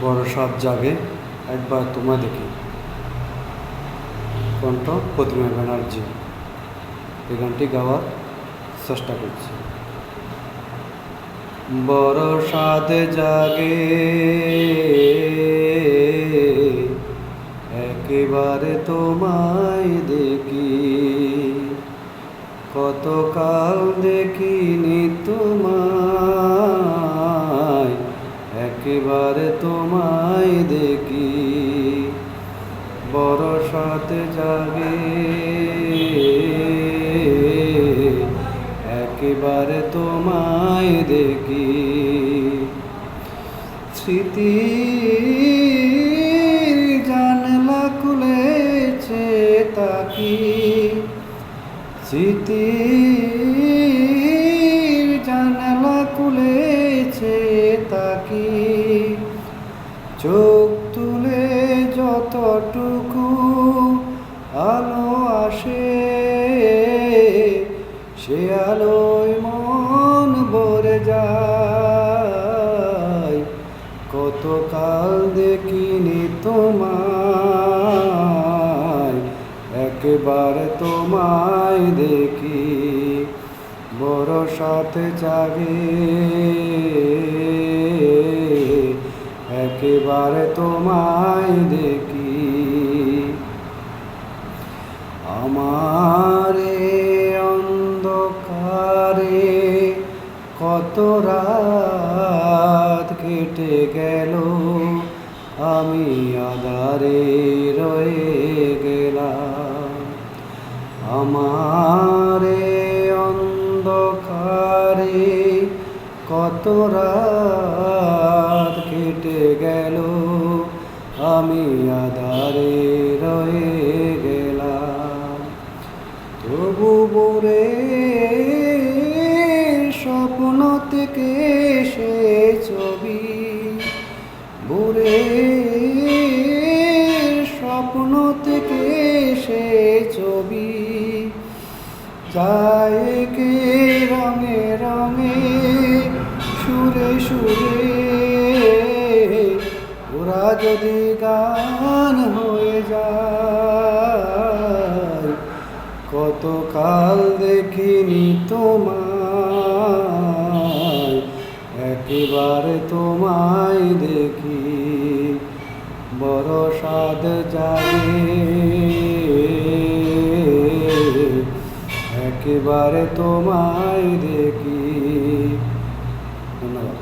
বড় সাপ জাগে, একবার দেখি। কণ্ঠ প্রতিমা ব্যানার্জি। এই গানটি গাওয়ার চেষ্টা করছি। বড় সাদ জাগে, একেবারে তোমায় দেখি। কত কাল দেখিনি তোমায় দেখি বড় সাথে জাগে। একেবারে তোমায় দেখি স্মৃতি জানলা খুলেছে তাকি। স্মৃতি চোখ তুলে যতটুকু আলো আসে, সে আলোয় মন ভরে যায়। কতকাল দেখিনি তোমায়, একেবারে তোমায় দেখি, বড় সাথে জাগে। তোমায় দেখি। আমারে অন্ধকারে কত রাত কেটে গেল আমি আধারে রয়ে গেলাম। আমারে কত রাত কেটে গেল, আমি আধারে রয়ে গেলাম। তবু বরে স্বপ্ন থেকে সে ছবি বুড়ে স্বপ্ন থেকে সে ছবি, যায় কে সুরে সুরে ওরা যদি গান হয়ে যায় কত কাল দেখিনি তোমায়, একেবারে তোমায় দেখি বড় সাদ যায় একেবারে তোমায় দেখি। ধন্যবাদ